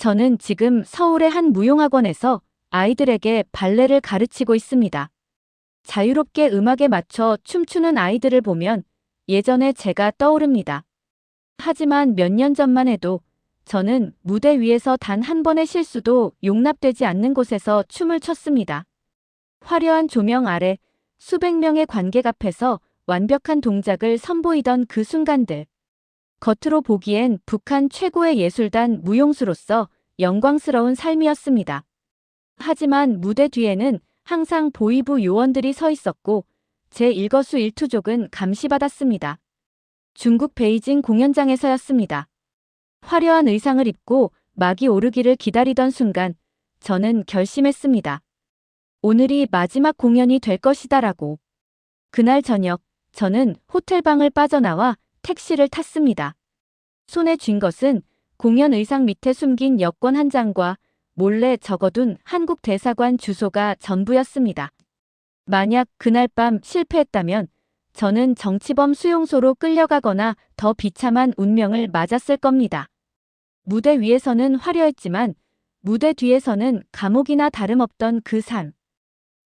저는 지금 서울의 한 무용학원에서 아이들에게 발레를 가르치고 있습니다. 자유롭게 음악에 맞춰 춤추는 아이들을 보면 예전에 제가 떠오릅니다. 하지만 몇 년 전만 해도 저는 무대 위에서 단 한 번의 실수도 용납되지 않는 곳에서 춤을 췄습니다. 화려한 조명 아래 수백 명의 관객 앞에서 완벽한 동작을 선보이던 그 순간들. 겉으로 보기엔 북한 최고의 예술단 무용수로서 영광스러운 삶이었습니다. 하지만 무대 뒤에는 항상 보이부 요원들이 서 있었고 제 일거수일투족은 감시받았습니다. 중국 베이징 공연장에서였습니다. 화려한 의상을 입고 막이 오르기를 기다리던 순간 저는 결심했습니다. 오늘이 마지막 공연이 될 것이다 라고. 그날 저녁 저는 호텔방을 빠져나와 택시를 탔습니다. 손에 쥔 것은 공연 의상 밑에 숨긴 여권 한 장과 몰래 적어둔 한국 대사관 주소가 전부였습니다. 만약 그날 밤 실패했다면 저는 정치범 수용소로 끌려가거나 더 비참한 운명을 맞았을 겁니다. 무대 위에서는 화려했지만 무대 뒤에서는 감옥이나 다름없던 그 삶.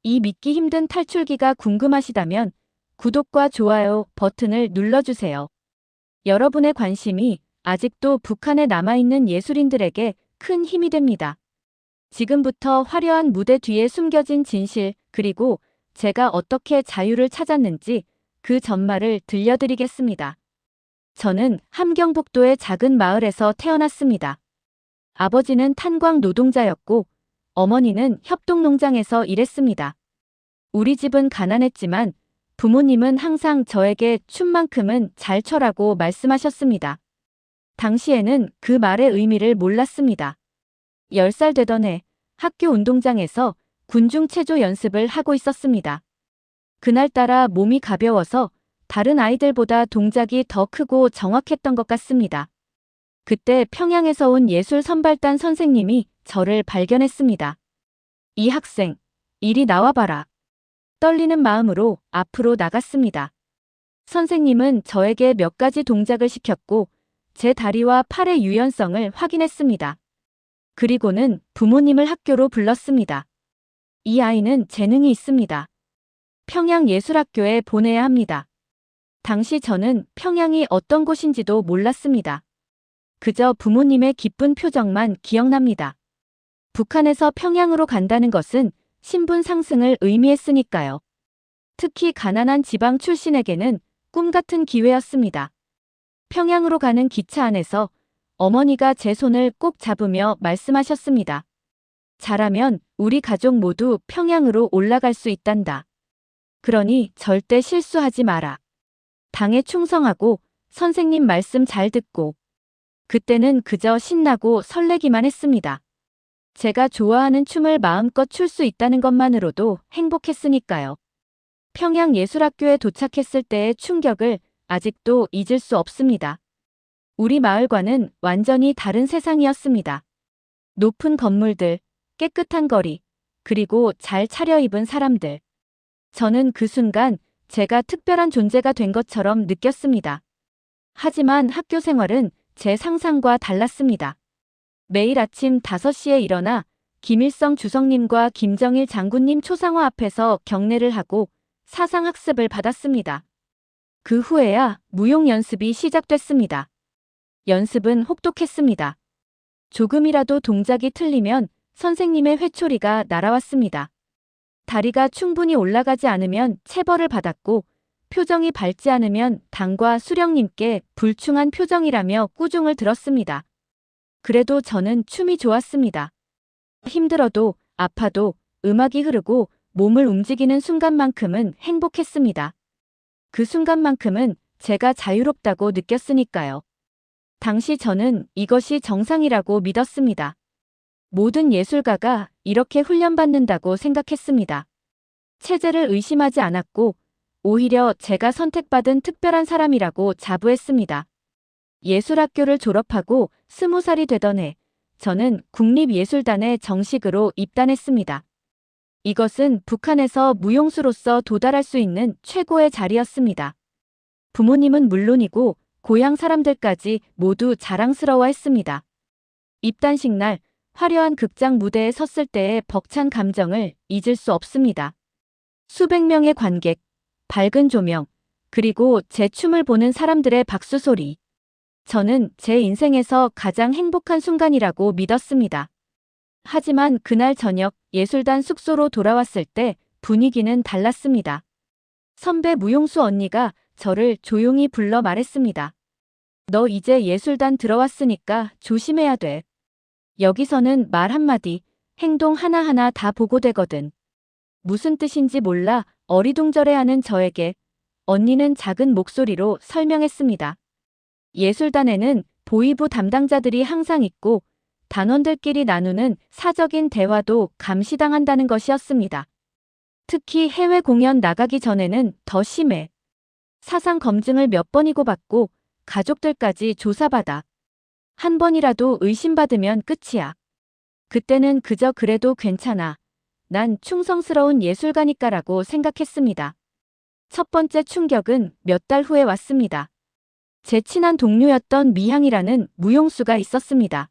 이 믿기 힘든 탈출기가 궁금하시다면 구독과 좋아요 버튼을 눌러주세요. 여러분의 관심이 아직도 북한에 남아있는 예술인들에게 큰 힘이 됩니다. 지금부터 화려한 무대 뒤에 숨겨진 진실, 그리고 제가 어떻게 자유를 찾았는지 그 전말을 들려드리겠습니다. 저는 함경북도의 작은 마을에서 태어났습니다. 아버지는 탄광 노동자였고 어머니는 협동농장에서 일했습니다. 우리 집은 가난했지만 부모님은 항상 저에게 춤만큼은 잘 춰라고 말씀하셨습니다. 당시에는 그 말의 의미를 몰랐습니다. 10살 되던 해 학교 운동장에서 군중 체조 연습을 하고 있었습니다. 그날따라 몸이 가벼워서 다른 아이들보다 동작이 더 크고 정확했던 것 같습니다. 그때 평양에서 온 예술 선발단 선생님이 저를 발견했습니다. 이 학생, 이리 나와봐라. 떨리는 마음으로 앞으로 나갔습니다. 선생님은 저에게 몇 가지 동작을 시켰고 제 다리와 팔의 유연성을 확인했습니다. 그리고는 부모님을 학교로 불렀습니다. 이 아이는 재능이 있습니다. 평양예술학교에 보내야 합니다. 당시 저는 평양이 어떤 곳인지도 몰랐습니다. 그저 부모님의 기쁜 표정만 기억납니다. 북한에서 평양으로 간다는 것은 신분 상승을 의미했으니까요. 특히 가난한 지방 출신에게는 꿈 같은 기회였습니다. 평양으로 가는 기차 안에서 어머니가 제 손을 꼭 잡으며 말씀하셨습니다. 잘하면 우리 가족 모두 평양으로 올라갈 수 있단다. 그러니 절대 실수하지 마라. 당에 충성하고 선생님 말씀 잘 듣고 그때는 그저 신나고 설레기만 했습니다. 제가 좋아하는 춤을 마음껏 출 수 있다는 것만으로도 행복했으니까요. 평양예술학교에 도착했을 때의 충격을 아직도 잊을 수 없습니다. 우리 마을과는 완전히 다른 세상이었습니다. 높은 건물들, 깨끗한 거리, 그리고 잘 차려입은 사람들. 저는 그 순간 제가 특별한 존재가 된 것처럼 느꼈습니다. 하지만 학교 생활은 제 상상과 달랐습니다. 매일 아침 5시에 일어나 김일성 주석님과 김정일 장군님 초상화 앞에서 경례를 하고 사상학습을 받았습니다. 그 후에야 무용 연습이 시작됐습니다. 연습은 혹독했습니다. 조금이라도 동작이 틀리면 선생님의 회초리가 날아왔습니다. 다리가 충분히 올라가지 않으면 체벌을 받았고 표정이 밝지 않으면 당과 수령님께 불충한 표정이라며 꾸중을 들었습니다. 그래도 저는 춤이 좋았습니다. 힘들어도 아파도 음악이 흐르고 몸을 움직이는 순간만큼은 행복했습니다. 그 순간만큼은 제가 자유롭다고 느꼈으니까요. 당시 저는 이것이 정상이라고 믿었습니다. 모든 예술가가 이렇게 훈련받는다고 생각했습니다. 체제를 의심하지 않았고 오히려 제가 선택받은 특별한 사람이라고 자부했습니다. 예술학교를 졸업하고 스무 살이 되던 해 저는 국립예술단에 정식으로 입단했습니다. 이것은 북한에서 무용수로서 도달할 수 있는 최고의 자리였습니다. 부모님은 물론이고 고향 사람들까지 모두 자랑스러워 했습니다. 입단식 날 화려한 극장 무대에 섰을 때의 벅찬 감정을 잊을 수 없습니다. 수백 명의 관객, 밝은 조명, 그리고 제 춤을 보는 사람들의 박수 소리. 저는 제 인생에서 가장 행복한 순간이라고 믿었습니다. 하지만 그날 저녁 예술단 숙소로 돌아왔을 때 분위기는 달랐습니다. 선배 무용수 언니가 저를 조용히 불러 말했습니다. 너 이제 예술단 들어왔으니까 조심해야 돼. 여기서는 말 한마디, 행동 하나하나 다 보고되거든. 무슨 뜻인지 몰라 어리둥절해하는 저에게 언니는 작은 목소리로 설명했습니다. 예술단에는 보이부 담당자들이 항상 있고 단원들끼리 나누는 사적인 대화도 감시당한다는 것이었습니다. 특히 해외 공연 나가기 전에는 더 심해. 사상 검증을 몇 번이고 받고 가족들까지 조사받아. 한 번이라도 의심받으면 끝이야. 그때는 그저 그래도 괜찮아. 난 충성스러운 예술가니까라고 생각했습니다. 첫 번째 충격은 몇 달 후에 왔습니다. 제 친한 동료였던 미향이라는 무용수가 있었습니다.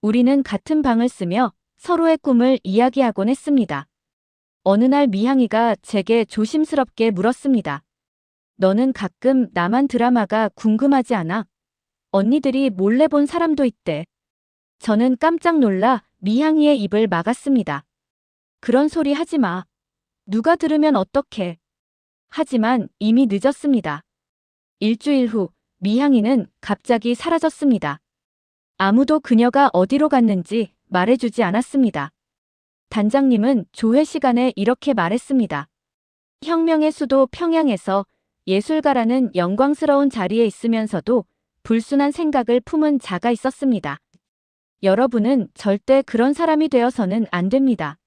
우리는 같은 방을 쓰며 서로의 꿈을 이야기하곤 했습니다. 어느 날 미향이가 제게 조심스럽게 물었습니다. 너는 가끔 나만 드라마가 궁금하지 않아? 언니들이 몰래 본 사람도 있대. 저는 깜짝 놀라 미향이의 입을 막았습니다. 그런 소리 하지 마. 누가 들으면 어떡해. 하지만 이미 늦었습니다. 일주일 후 미향이는 갑자기 사라졌습니다. 아무도 그녀가 어디로 갔는지 말해주지 않았습니다. 단장님은 조회 시간에 이렇게 말했습니다. 혁명의 수도 평양에서 예술가라는 영광스러운 자리에 있으면서도 불순한 생각을 품은 자가 있었습니다. 여러분은 절대 그런 사람이 되어서는 안 됩니다.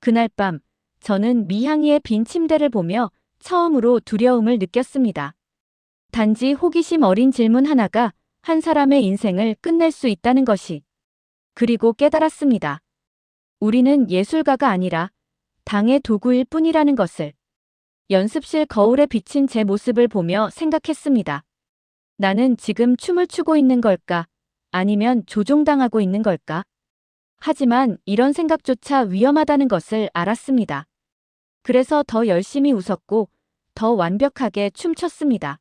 그날 밤, 저는 미향이의 빈 침대를 보며 처음으로 두려움을 느꼈습니다. 단지 호기심 어린 질문 하나가 한 사람의 인생을 끝낼 수 있다는 것이. 그리고 깨달았습니다. 우리는 예술가가 아니라 당의 도구일 뿐이라는 것을. 연습실 거울에 비친 제 모습을 보며 생각했습니다. 나는 지금 춤을 추고 있는 걸까? 아니면 조종당하고 있는 걸까? 하지만 이런 생각조차 위험하다는 것을 알았습니다. 그래서 더 열심히 웃었고 더 완벽하게 춤췄습니다.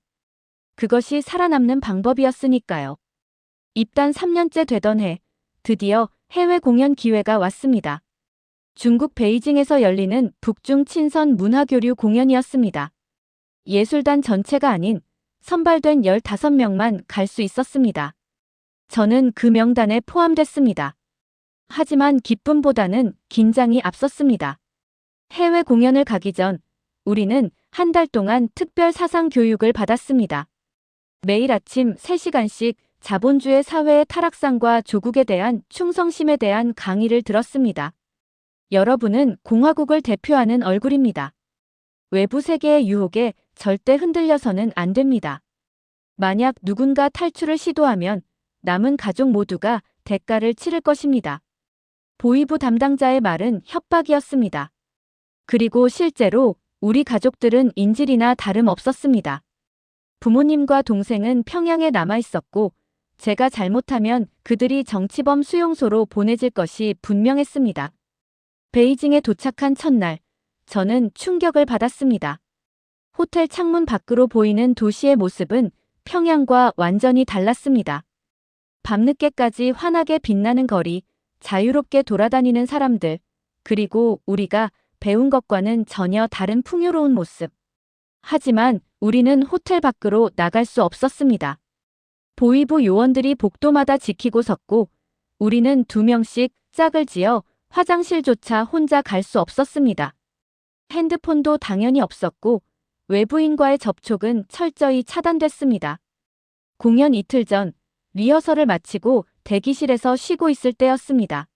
그것이 살아남는 방법이었으니까요. 입단 3년째 되던 해, 드디어 해외 공연 기회가 왔습니다. 중국 베이징에서 열리는 북중 친선 문화교류 공연이었습니다. 예술단 전체가 아닌 선발된 15명만 갈 수 있었습니다. 저는 그 명단에 포함됐습니다. 하지만 기쁨보다는 긴장이 앞섰습니다. 해외 공연을 가기 전 우리는 한 달 동안 특별 사상 교육을 받았습니다. 매일 아침 3시간씩 자본주의 사회의 타락상과 조국에 대한 충성심에 대한 강의를 들었습니다. 여러분은 공화국을 대표하는 얼굴입니다. 외부 세계의 유혹에 절대 흔들려서는 안 됩니다. 만약 누군가 탈출을 시도하면 남은 가족 모두가 대가를 치를 것입니다. 보이부 담당자의 말은 협박이었습니다. 그리고 실제로 우리 가족들은 인질이나 다름없었습니다. 부모님과 동생은 평양에 남아 있었고 제가 잘못하면 그들이 정치범 수용소로 보내질 것이 분명했습니다. 베이징에 도착한 첫날, 저는 충격을 받았습니다. 호텔 창문 밖으로 보이는 도시의 모습은 평양과 완전히 달랐습니다. 밤늦게까지 환하게 빛나는 거리, 자유롭게 돌아다니는 사람들, 그리고 우리가 배운 것과는 전혀 다른 풍요로운 모습. 하지만 우리는 호텔 밖으로 나갈 수 없었습니다. 보이부 요원들이 복도마다 지키고 섰고 우리는 두 명씩 짝을 지어 화장실조차 혼자 갈 수 없었습니다. 핸드폰도 당연히 없었고 외부인과의 접촉은 철저히 차단됐습니다. 공연 이틀 전 리허설을 마치고 대기실에서 쉬고 있을 때였습니다.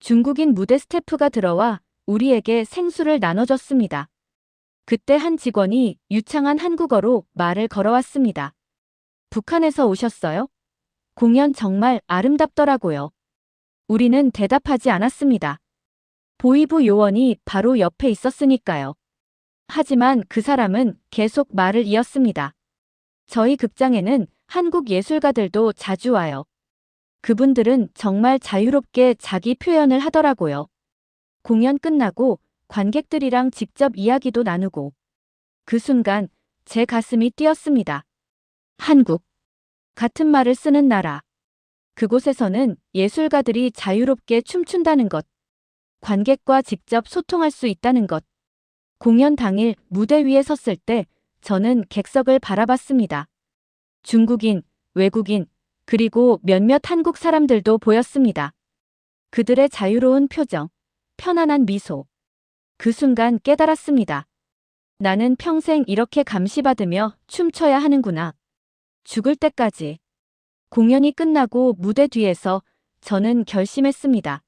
중국인 무대 스태프가 들어와 우리에게 생수를 나눠줬습니다. 그때 한 직원이 유창한 한국어로 말을 걸어왔습니다. 북한에서 오셨어요? 공연 정말 아름답더라고요. 우리는 대답하지 않았습니다. 보이부 요원이 바로 옆에 있었으니까요. 하지만 그 사람은 계속 말을 이었습니다. 저희 극장에는 한국 예술가들도 자주 와요. 그분들은 정말 자유롭게 자기 표현을 하더라고요. 공연 끝나고 관객들이랑 직접 이야기도 나누고 그 순간 제 가슴이 뛰었습니다. 한국. 같은 말을 쓰는 나라. 그곳에서는 예술가들이 자유롭게 춤춘다는 것. 관객과 직접 소통할 수 있다는 것. 공연 당일 무대 위에 섰을 때 저는 객석을 바라봤습니다. 중국인, 외국인, 그리고 몇몇 한국 사람들도 보였습니다. 그들의 자유로운 표정, 편안한 미소. 그 순간 깨달았습니다. 나는 평생 이렇게 감시받으며 춤춰야 하는구나. 죽을 때까지. 공연이 끝나고 무대 뒤에서 저는 결심했습니다.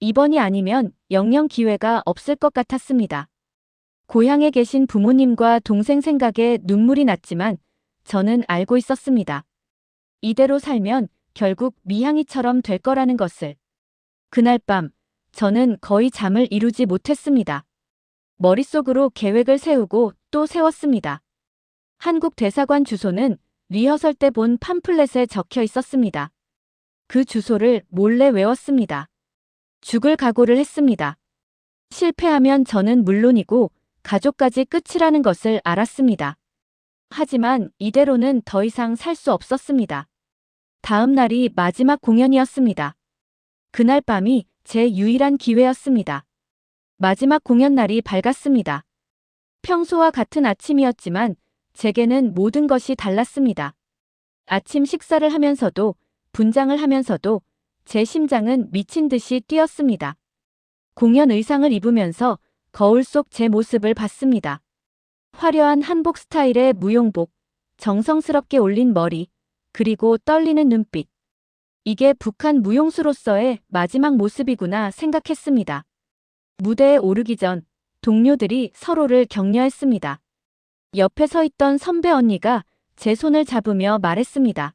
이번이 아니면 영영 기회가 없을 것 같았습니다. 고향에 계신 부모님과 동생 생각에 눈물이 났지만 저는 알고 있었습니다. 이대로 살면 결국 미향이처럼 될 거라는 것을. 그날 밤 저는 거의 잠을 이루지 못했습니다. 머릿속으로 계획을 세우고 또 세웠습니다. 한국 대사관 주소는 리허설 때 본 팜플렛에 적혀 있었습니다. 그 주소를 몰래 외웠습니다. 죽을 각오를 했습니다. 실패하면 저는 물론이고 가족까지 끝이라는 것을 알았습니다. 하지만 이대로는 더 이상 살 수 없었습니다. 다음 날이 마지막 공연이었습니다. 그날 밤이 제 유일한 기회였습니다. 마지막 공연 날이 밝았습니다. 평소와 같은 아침이었지만 제게는 모든 것이 달랐습니다. 아침 식사를 하면서도 분장을 하면서도 제 심장은 미친 듯이 뛰었습니다. 공연 의상을 입으면서 거울 속 제 모습을 봤습니다. 화려한 한복 스타일의 무용복, 정성스럽게 올린 머리, 그리고 떨리는 눈빛. 이게 북한 무용수로서의 마지막 모습이구나 생각했습니다. 무대에 오르기 전 동료들이 서로를 격려했습니다. 옆에 서 있던 선배 언니가 제 손을 잡으며 말했습니다.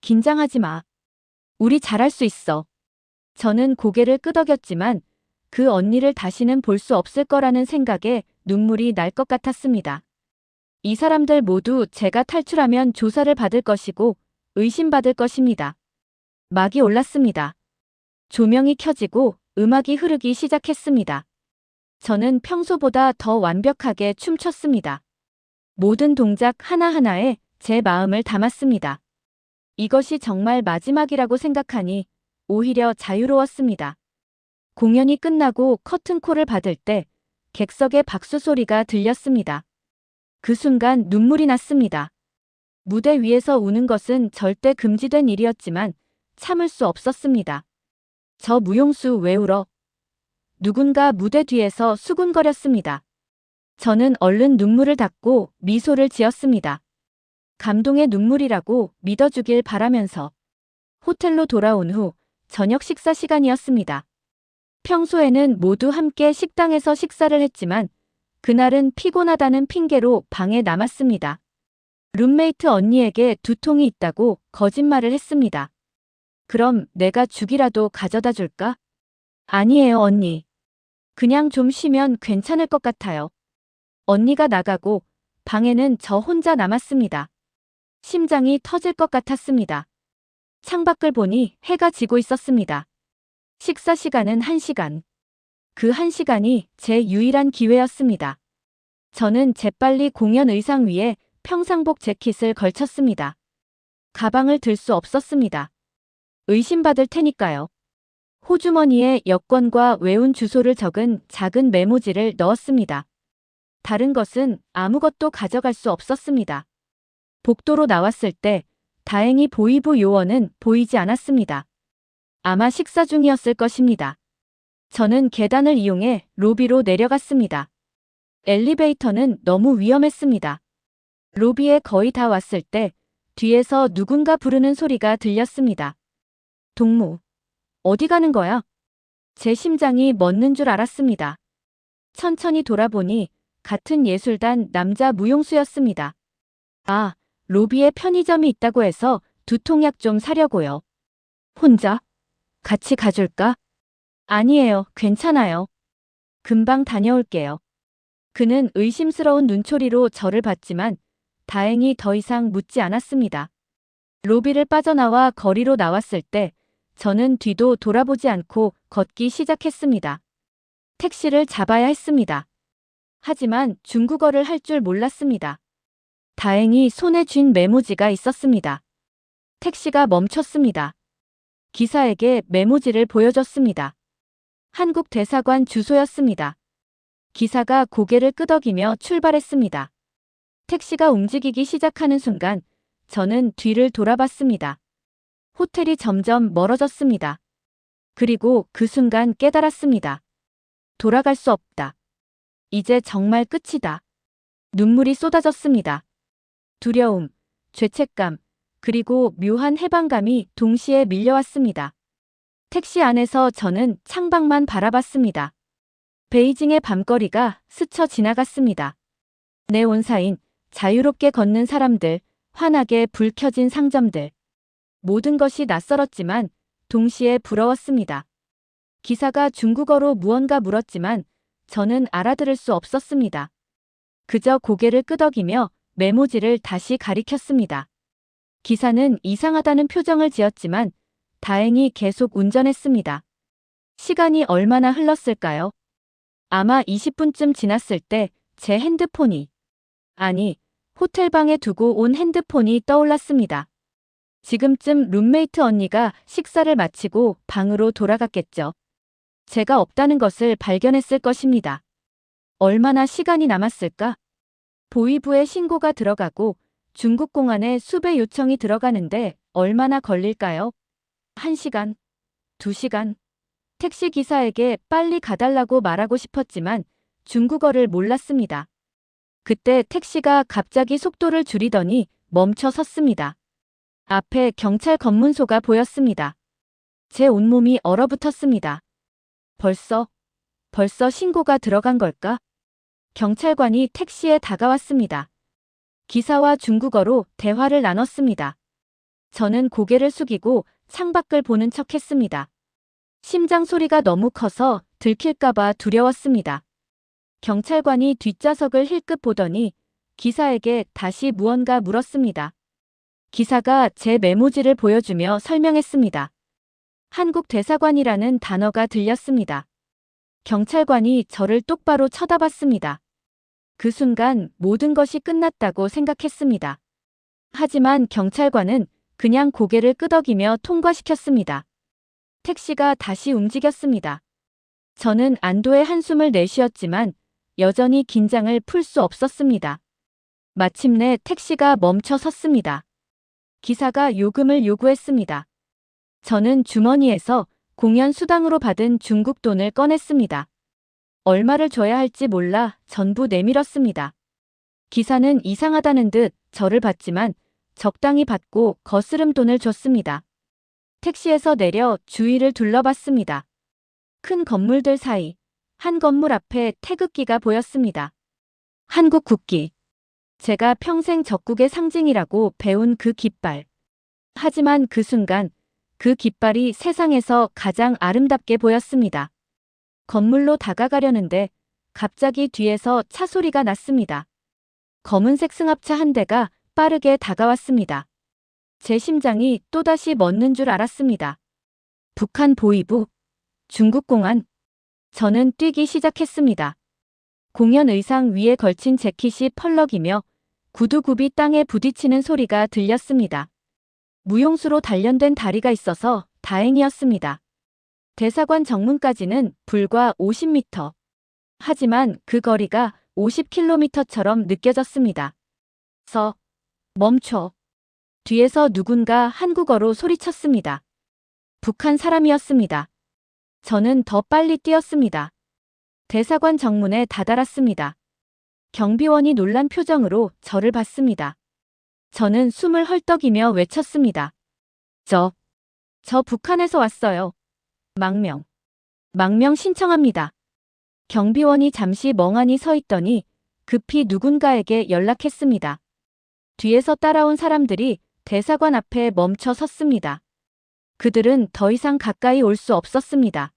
긴장하지 마. 우리 잘할 수 있어. 저는 고개를 끄덕였지만 그 언니를 다시는 볼 수 없을 거라는 생각에 눈물이 날 것 같았습니다. 이 사람들 모두 제가 탈출하면 조사를 받을 것이고 의심받을 것입니다. 막이 올랐습니다. 조명이 켜지고 음악이 흐르기 시작했습니다. 저는 평소보다 더 완벽하게 춤췄습니다. 모든 동작 하나하나에 제 마음을 담았습니다. 이것이 정말 마지막이라고 생각하니 오히려 자유로웠습니다. 공연이 끝나고 커튼콜을 받을 때 객석의 박수 소리가 들렸습니다. 그 순간 눈물이 났습니다. 무대 위에서 우는 것은 절대 금지된 일이었지만 참을 수 없었습니다. 저 무용수 왜 울어? 누군가 무대 뒤에서 수군거렸습니다. 저는 얼른 눈물을 닦고 미소를 지었습니다. 감동의 눈물이라고 믿어주길 바라면서 호텔로 돌아온 후 저녁 식사 시간이었습니다. 평소에는 모두 함께 식당에서 식사를 했지만 그날은 피곤하다는 핑계로 방에 남았습니다. 룸메이트 언니에게 두통이 있다고 거짓말을 했습니다. 그럼 내가 죽이라도 가져다 줄까? 아니에요, 언니. 그냥 좀 쉬면 괜찮을 것 같아요. 언니가 나가고 방에는 저 혼자 남았습니다. 심장이 터질 것 같았습니다. 창밖을 보니 해가 지고 있었습니다. 식사 시간은 1시간. 그 1시간이 제 유일한 기회였습니다. 저는 재빨리 공연 의상 위에 평상복 재킷을 걸쳤습니다. 가방을 들 수 없었습니다. 의심받을 테니까요. 호주머니에 여권과 외운 주소를 적은 작은 메모지를 넣었습니다. 다른 것은 아무것도 가져갈 수 없었습니다. 복도로 나왔을 때 다행히 보이부 요원은 보이지 않았습니다. 아마 식사 중이었을 것입니다. 저는 계단을 이용해 로비로 내려갔습니다. 엘리베이터는 너무 위험했습니다. 로비에 거의 다 왔을 때 뒤에서 누군가 부르는 소리가 들렸습니다. 동무. 어디 가는 거야? 제 심장이 멎는 줄 알았습니다. 천천히 돌아보니 같은 예술단 남자 무용수였습니다. 아, 로비에 편의점이 있다고 해서 두통약 좀 사려고요. 혼자? 같이 가줄까? 아니에요, 괜찮아요. 금방 다녀올게요. 그는 의심스러운 눈초리로 저를 봤지만 다행히 더 이상 묻지 않았습니다. 로비를 빠져나와 거리로 나왔을 때 저는 뒤도 돌아보지 않고 걷기 시작했습니다. 택시를 잡아야 했습니다. 하지만 중국어를 할 줄 몰랐습니다. 다행히 손에 쥔 메모지가 있었습니다. 택시가 멈췄습니다. 기사에게 메모지를 보여줬습니다. 한국 대사관 주소였습니다. 기사가 고개를 끄덕이며 출발했습니다. 택시가 움직이기 시작하는 순간 저는 뒤를 돌아봤습니다. 호텔이 점점 멀어졌습니다. 그리고 그 순간 깨달았습니다. 돌아갈 수 없다. 이제 정말 끝이다. 눈물이 쏟아졌습니다. 두려움, 죄책감, 그리고 묘한 해방감이 동시에 밀려왔습니다. 택시 안에서 저는 창밖만 바라봤습니다. 베이징의 밤거리가 스쳐 지나갔습니다. 내 온사인, 자유롭게 걷는 사람들, 환하게 불 켜진 상점들. 모든 것이 낯설었지만 동시에 부러웠습니다. 기사가 중국어로 무언가 물었지만 저는 알아들을 수 없었습니다. 그저 고개를 끄덕이며 메모지를 다시 가리켰습니다. 기사는 이상하다는 표정을 지었지만 다행히 계속 운전했습니다. 시간이 얼마나 흘렀을까요? 아마 20분쯤 지났을 때 제 핸드폰이 아니 호텔방에 두고 온 핸드폰이 떠올랐습니다. 지금쯤 룸메이트 언니가 식사를 마치고 방으로 돌아갔겠죠. 제가 없다는 것을 발견했을 것입니다. 얼마나 시간이 남았을까? 보위부에 신고가 들어가고 중국 공안에 수배 요청이 들어가는데 얼마나 걸릴까요? 1시간, 2시간. 택시 기사에게 빨리 가달라고 말하고 싶었지만 중국어를 몰랐습니다. 그때 택시가 갑자기 속도를 줄이더니 멈춰 섰습니다. 앞에 경찰 검문소가 보였습니다. 제 온몸이 얼어붙었습니다. 벌써, 벌써 신고가 들어간 걸까? 경찰관이 택시에 다가왔습니다. 기사와 중국어로 대화를 나눴습니다. 저는 고개를 숙이고 창밖을 보는 척 했습니다. 심장 소리가 너무 커서 들킬까봐 두려웠습니다. 경찰관이 뒷좌석을 힐끗 보더니 기사에게 다시 무언가 물었습니다. 기사가 제 메모지를 보여주며 설명했습니다. 한국 대사관이라는 단어가 들렸습니다. 경찰관이 저를 똑바로 쳐다봤습니다. 그 순간 모든 것이 끝났다고 생각했습니다. 하지만 경찰관은 그냥 고개를 끄덕이며 통과시켰습니다. 택시가 다시 움직였습니다. 저는 안도의 한숨을 내쉬었지만 여전히 긴장을 풀 수 없었습니다. 마침내 택시가 멈춰 섰습니다. 기사가 요금을 요구했습니다. 저는 주머니에서 공연 수당으로 받은 중국 돈을 꺼냈습니다. 얼마를 줘야 할지 몰라 전부 내밀었습니다. 기사는 이상하다는 듯 저를 봤지만 적당히 받고 거스름 돈을 줬습니다. 택시에서 내려 주위를 둘러봤습니다. 큰 건물들 사이 한 건물 앞에 태극기가 보였습니다. 한국 국기. 제가 평생 적국의 상징이라고 배운 그 깃발. 하지만 그 순간 그 깃발이 세상에서 가장 아름답게 보였습니다. 건물로 다가가려는데 갑자기 뒤에서 차 소리가 났습니다. 검은색 승합차 한 대가 빠르게 다가왔습니다. 제 심장이 또다시 멎는 줄 알았습니다. 북한 보위부, 중국 공안, 저는 뛰기 시작했습니다. 공연 의상 위에 걸친 재킷이 펄럭이며 구두굽이 땅에 부딪히는 소리가 들렸습니다. 무용수로 단련된 다리가 있어서 다행이었습니다. 대사관 정문까지는 불과 50m. 하지만 그 거리가 50km처럼 느껴졌습니다. 서, 멈춰. 뒤에서 누군가 한국어로 소리쳤습니다. 북한 사람이었습니다. 저는 더 빨리 뛰었습니다. 대사관 정문에 다다랐습니다. 경비원이 놀란 표정으로 저를 봤습니다. 저는 숨을 헐떡이며 외쳤습니다. 저, 저 북한에서 왔어요. 망명. 망명 신청합니다. 경비원이 잠시 멍하니 서 있더니 급히 누군가에게 연락했습니다. 뒤에서 따라온 사람들이 대사관 앞에 멈춰 섰습니다. 그들은 더 이상 가까이 올 수 없었습니다.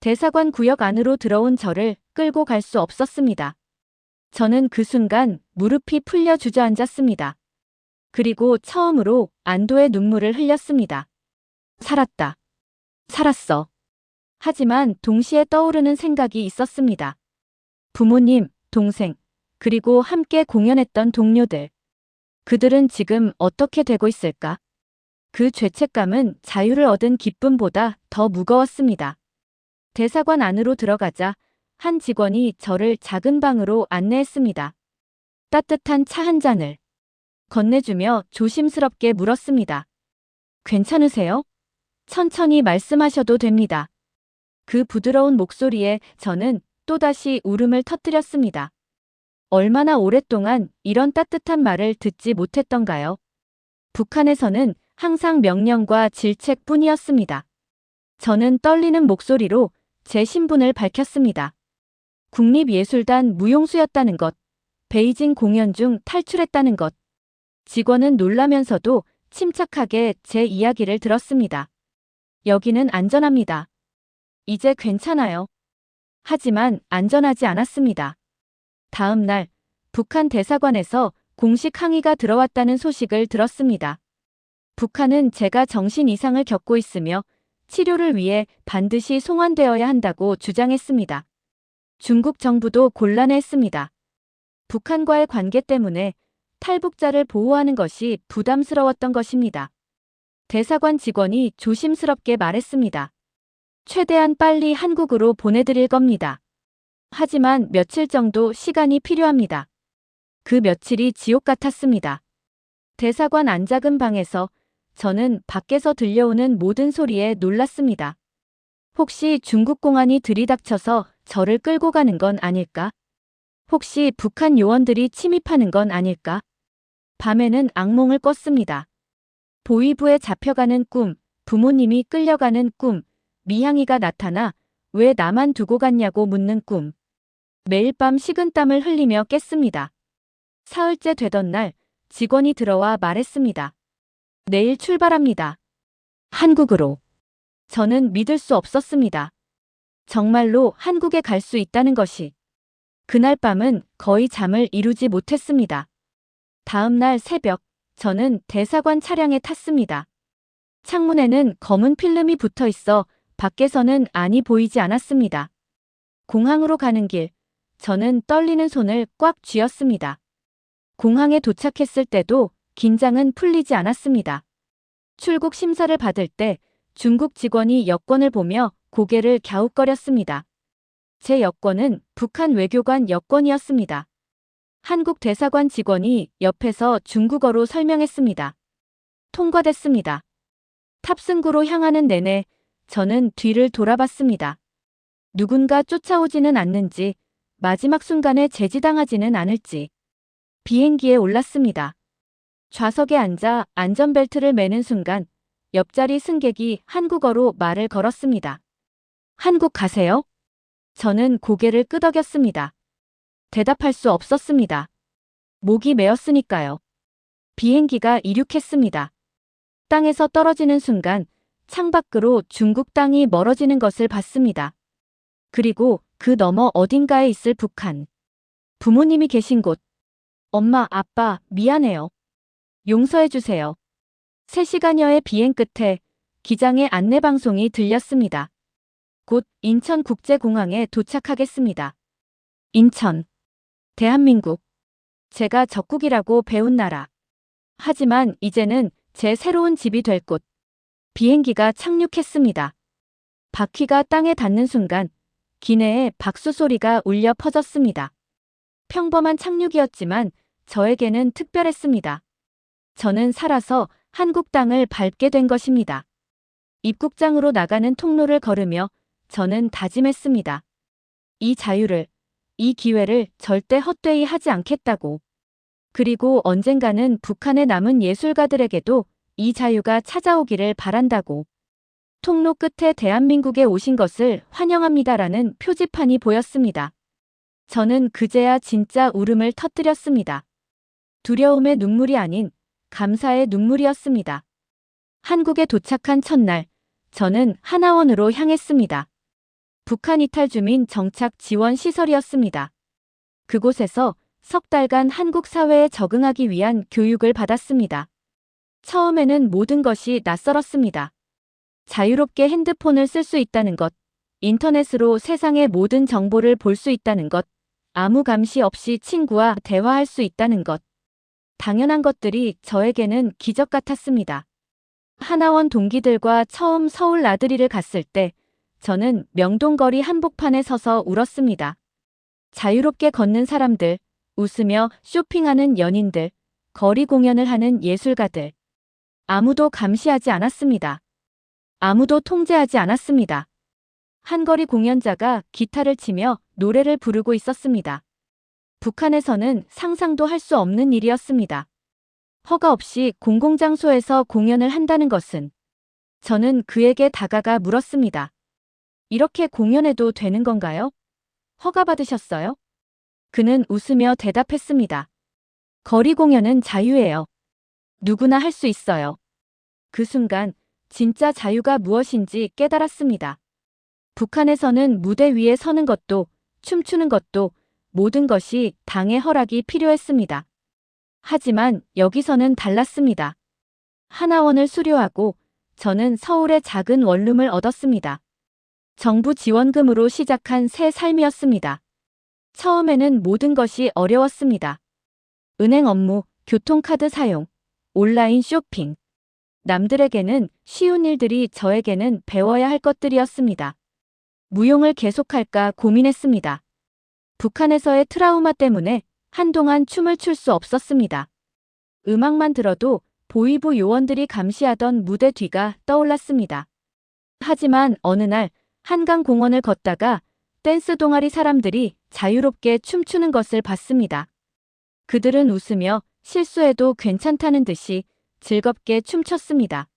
대사관 구역 안으로 들어온 저를 끌고 갈 수 없었습니다. 저는 그 순간 무릎이 풀려 주저앉았습니다. 그리고 처음으로 안도의 눈물을 흘렸습니다. 살았다. 살았어. 하지만 동시에 떠오르는 생각이 있었습니다. 부모님, 동생, 그리고 함께 공연했던 동료들. 그들은 지금 어떻게 되고 있을까? 그 죄책감은 자유를 얻은 기쁨보다 더 무거웠습니다. 대사관 안으로 들어가자 한 직원이 저를 작은 방으로 안내했습니다. 따뜻한 차 한 잔을 건네주며 조심스럽게 물었습니다. 괜찮으세요? 천천히 말씀하셔도 됩니다. 그 부드러운 목소리에 저는 또다시 울음을 터뜨렸습니다. 얼마나 오랫동안 이런 따뜻한 말을 듣지 못했던가요? 북한에서는 항상 명령과 질책 뿐이었습니다. 저는 떨리는 목소리로 제 신분을 밝혔습니다. 국립예술단 무용수였다는 것, 베이징 공연 중 탈출했다는 것. 직원은 놀라면서도 침착하게 제 이야기를 들었습니다. 여기는 안전합니다. 이제 괜찮아요. 하지만 안전하지 않았습니다. 다음 날 북한 대사관에서 공식 항의가 들어왔다는 소식을 들었습니다. 북한은 제가 정신 이상을 겪고 있으며 치료를 위해 반드시 송환되어야 한다고 주장했습니다. 중국 정부도 곤란했습니다. 북한과의 관계 때문에 탈북자를 보호하는 것이 부담스러웠던 것입니다. 대사관 직원이 조심스럽게 말했습니다. 최대한 빨리 한국으로 보내드릴 겁니다. 하지만 며칠 정도 시간이 필요합니다. 그 며칠이 지옥 같았습니다. 대사관 안작은 방에서 저는 밖에서 들려오는 모든 소리에 놀랐습니다. 혹시 중국 공안이 들이닥쳐서 저를 끌고 가는 건 아닐까? 혹시 북한 요원들이 침입하는 건 아닐까? 밤에는 악몽을 꿨습니다. 보위부에 잡혀가는 꿈, 부모님이 끌려가는 꿈, 미향이가 나타나 왜 나만 두고 갔냐고 묻는 꿈. 매일 밤 식은땀을 흘리며 깼습니다. 사흘째 되던 날 직원이 들어와 말했습니다. 내일 출발합니다. 한국으로. 저는 믿을 수 없었습니다. 정말로 한국에 갈 수 있다는 것이. 그날 밤은 거의 잠을 이루지 못했습니다. 다음 날 새벽, 저는 대사관 차량에 탔습니다. 창문에는 검은 필름이 붙어 있어 밖에서는 안이 보이지 않았습니다. 공항으로 가는 길, 저는 떨리는 손을 꽉 쥐었습니다. 공항에 도착했을 때도 긴장은 풀리지 않았습니다. 출국 심사를 받을 때 중국 직원이 여권을 보며 고개를 갸웃거렸습니다. 제 여권은 북한 외교관 여권이었습니다. 한국 대사관 직원이 옆에서 중국어로 설명했습니다. 통과됐습니다. 탑승구로 향하는 내내 저는 뒤를 돌아봤습니다. 누군가 쫓아오지는 않는지, 마지막 순간에 제지당하지는 않을지. 비행기에 올랐습니다. 좌석에 앉아 안전벨트를 매는 순간 옆자리 승객이 한국어로 말을 걸었습니다. 한국 가세요? 저는 고개를 끄덕였습니다. 대답할 수 없었습니다. 목이 메었으니까요. 비행기가 이륙했습니다. 땅에서 떨어지는 순간 창밖으로 중국 땅이 멀어지는 것을 봤습니다. 그리고 그 너머 어딘가에 있을 북한. 부모님이 계신 곳. 엄마, 아빠, 미안해요. 용서해주세요. 3시간여의 비행 끝에 기장의 안내방송이 들렸습니다. 곧 인천국제공항에 도착하겠습니다. 인천. 대한민국. 제가 적국이라고 배운 나라. 하지만 이제는 제 새로운 집이 될 곳. 비행기가 착륙했습니다. 바퀴가 땅에 닿는 순간 기내에 박수 소리가 울려 퍼졌습니다. 평범한 착륙이었지만 저에게는 특별했습니다. 저는 살아서 한국 땅을 밟게 된 것입니다. 입국장으로 나가는 통로를 걸으며 저는 다짐했습니다. 이 자유를, 이 기회를 절대 헛되이 하지 않겠다고. 그리고 언젠가는 북한에 남은 예술가들에게도 이 자유가 찾아오기를 바란다고. 통로 끝에 대한민국에 오신 것을 환영합니다라는 표지판이 보였습니다. 저는 그제야 진짜 울음을 터뜨렸습니다. 두려움의 눈물이 아닌 감사의 눈물이었습니다. 한국에 도착한 첫날, 저는 하나원으로 향했습니다. 북한 이탈 주민 정착 지원 시설이었습니다. 그곳에서 석 달간 한국 사회에 적응하기 위한 교육을 받았습니다. 처음에는 모든 것이 낯설었습니다. 자유롭게 핸드폰을 쓸 수 있다는 것, 인터넷으로 세상의 모든 정보를 볼 수 있다는 것, 아무 감시 없이 친구와 대화할 수 있다는 것. 당연한 것들이 저에게는 기적 같았습니다. 하나원 동기들과 처음 서울 나들이를 갔을 때 저는 명동거리 한복판에 서서 울었습니다. 자유롭게 걷는 사람들, 웃으며 쇼핑하는 연인들, 거리 공연을 하는 예술가들. 아무도 감시하지 않았습니다. 아무도 통제하지 않았습니다. 한거리 공연자가 기타를 치며 노래를 부르고 있었습니다. 북한에서는 상상도 할 수 없는 일이었습니다. 허가 없이 공공장소에서 공연을 한다는 것은 저는 그에게 다가가 물었습니다. 이렇게 공연해도 되는 건가요? 허가 받으셨어요? 그는 웃으며 대답했습니다. 거리 공연은 자유예요. 누구나 할 수 있어요. 그 순간 진짜 자유가 무엇인지 깨달았습니다. 북한에서는 무대 위에 서는 것도 춤추는 것도 모든 것이 당의 허락이 필요했습니다. 하지만 여기서는 달랐습니다. 하나원을 수료하고 저는 서울의 작은 원룸을 얻었습니다. 정부 지원금으로 시작한 새 삶이었습니다. 처음에는 모든 것이 어려웠습니다. 은행 업무, 교통카드 사용, 온라인 쇼핑. 남들에게는 쉬운 일들이 저에게는 배워야 할 것들이었습니다. 무용을 계속할까 고민했습니다. 북한에서의 트라우마 때문에 한동안 춤을 출 수 없었습니다. 음악만 들어도 보이부 요원들이 감시하던 무대 뒤가 떠올랐습니다. 하지만 어느 날 한강 공원을 걷다가 댄스 동아리 사람들이 자유롭게 춤추는 것을 봤습니다. 그들은 웃으며 실수해도 괜찮다는 듯이 즐겁게 춤췄습니다.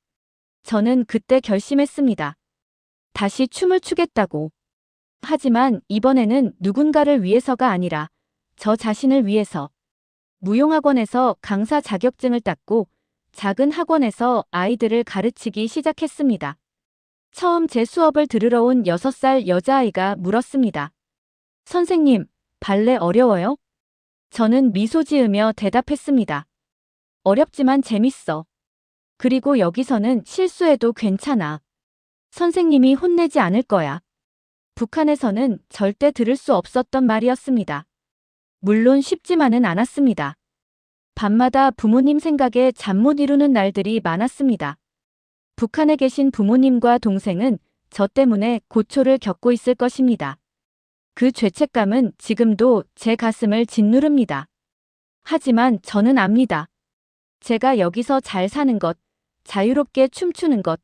저는 그때 결심했습니다. 다시 춤을 추겠다고. 하지만 이번에는 누군가를 위해서가 아니라 저 자신을 위해서 무용학원에서 강사 자격증을 땄고 작은 학원에서 아이들을 가르치기 시작했습니다. 처음 제 수업을 들으러 온 6살 여자아이가 물었습니다. 선생님, 발레 어려워요? 저는 미소 지으며 대답했습니다. 어렵지만 재밌어. 그리고 여기서는 실수해도 괜찮아. 선생님이 혼내지 않을 거야. 북한에서는 절대 들을 수 없었던 말이었습니다. 물론 쉽지만은 않았습니다. 밤마다 부모님 생각에 잠 못 이루는 날들이 많았습니다. 북한에 계신 부모님과 동생은 저 때문에 고초를 겪고 있을 것입니다. 그 죄책감은 지금도 제 가슴을 짓누릅니다. 하지만 저는 압니다. 제가 여기서 잘 사는 것, 자유롭게 춤추는 것,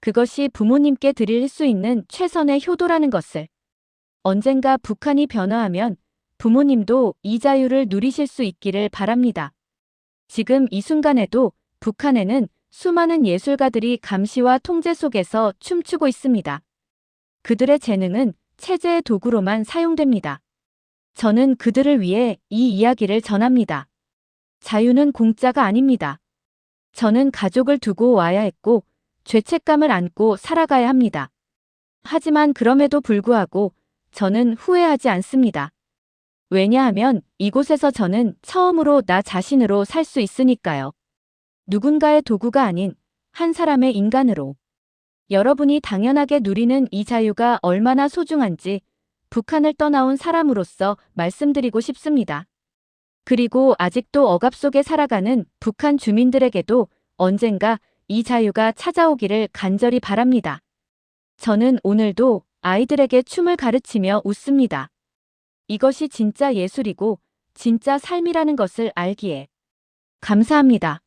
그것이 부모님께 드릴 수 있는 최선의 효도라는 것을. 언젠가 북한이 변화하면 부모님도 이 자유를 누리실 수 있기를 바랍니다. 지금 이 순간에도 북한에는 수많은 예술가들이 감시와 통제 속에서 춤추고 있습니다. 그들의 재능은 체제의 도구로만 사용됩니다. 저는 그들을 위해 이 이야기를 전합니다. 자유는 공짜가 아닙니다. 저는 가족을 두고 와야 했고 죄책감을 안고 살아가야 합니다. 하지만 그럼에도 불구하고 저는 후회하지 않습니다. 왜냐하면 이곳에서 저는 처음으로 나 자신으로 살 수 있으니까요. 누군가의 도구가 아닌 한 사람의 인간으로. 여러분이 당연하게 누리는 이 자유가 얼마나 소중한지 북한을 떠나온 사람으로서 말씀드리고 싶습니다. 그리고 아직도 억압 속에 살아가는 북한 주민들에게도 언젠가 이 자유가 찾아오기를 간절히 바랍니다. 저는 오늘도 아이들에게 춤을 가르치며 웃습니다. 이것이 진짜 예술이고 진짜 삶이라는 것을 알기에. 감사합니다.